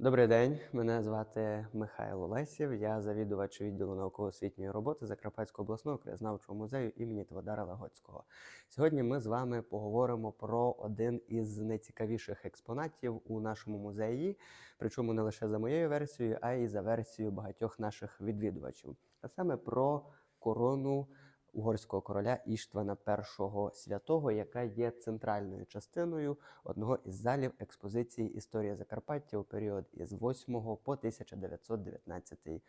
Добрий день, мене звати Михайло Лесів. Я завідувач відділу науково-освітньої роботи Закарпатського обласного краєзнавчого музею імені Тводара Лагоцького. Сьогодні ми з вами поговоримо про один із найцікавіших експонатів у нашому музеї, причому не лише за моєю версією, а й за версією багатьох наших відвідувачів, а саме про корону угорського короля Іштвана І святого, яка є центральною частиною одного із залів експозиції Історія Закарпаття у період із 8 по 1919 е,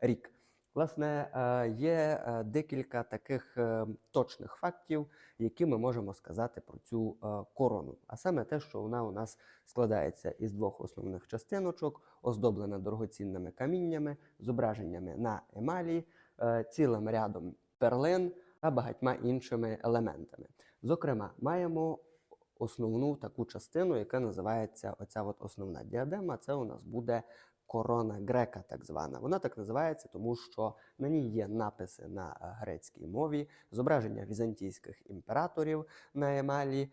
рік. Власне, е, є е, декілька таких точних фактів, які ми можемо сказати про цю корону. А саме те, що вона у нас складається із двох основних частиночок, оздоблена дорогоцінними каміннями, зображеннями на емалі, цілим рядом перлин та багатьма іншими елементами. Зокрема, маємо основну таку частину, яка називається оця от основна діадема. Це у нас буде корона грека, так звана. Вона так називається, тому що на ній є написи на е, грецькій мові, зображення візантійських імператорів на емалі е,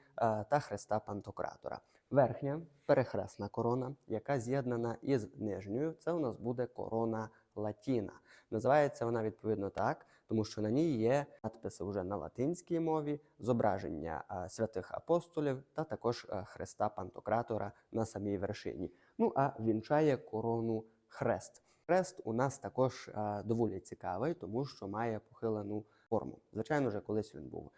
та хреста Пантократора. Верхня перехресна корона, яка з'єднана із нижньою, це у нас буде корона латіна. Називається вона відповідно так, тому що на ній є надписи вже на латинській мові, зображення святих апостолів та також хреста Пантократора на самій вершині. Ну а вінчає корону хрест. Хрест у нас також доволі цікавий, тому що має похилену форму. Звичайно ж, колись він був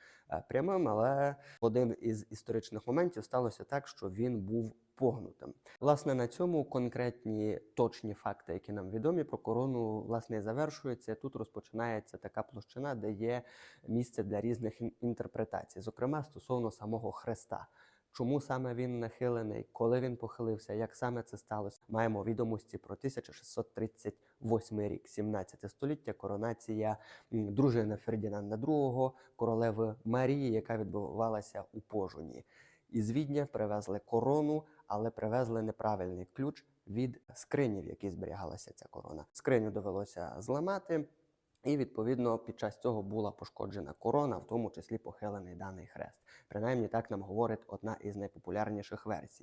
прямим, але в один із історичних моментів сталося так, що він був погнутим. Власне, на цьому конкретні точні факти, які нам відомі про корону, власне, завершуються. Тут розпочинається така площина, де є місце для різних інтерпретацій, зокрема стосовно самого хреста. Чому саме він нахилений, коли він похилився, як саме це сталося? Маємо відомості про 1638 рік, 17 століття, коронація дружини Фердінанда II, королеви Марії, яка відбувалася у Пожуні. Із Відня привезли корону, але привезли неправильний ключ від скрині, в якій зберігалася ця корона. Скриню довелося зламати. І відповідно під час цього була пошкоджена корона, в тому числі похилений даний хрест. Принаймні так нам говорить одна із найпопулярніших версій.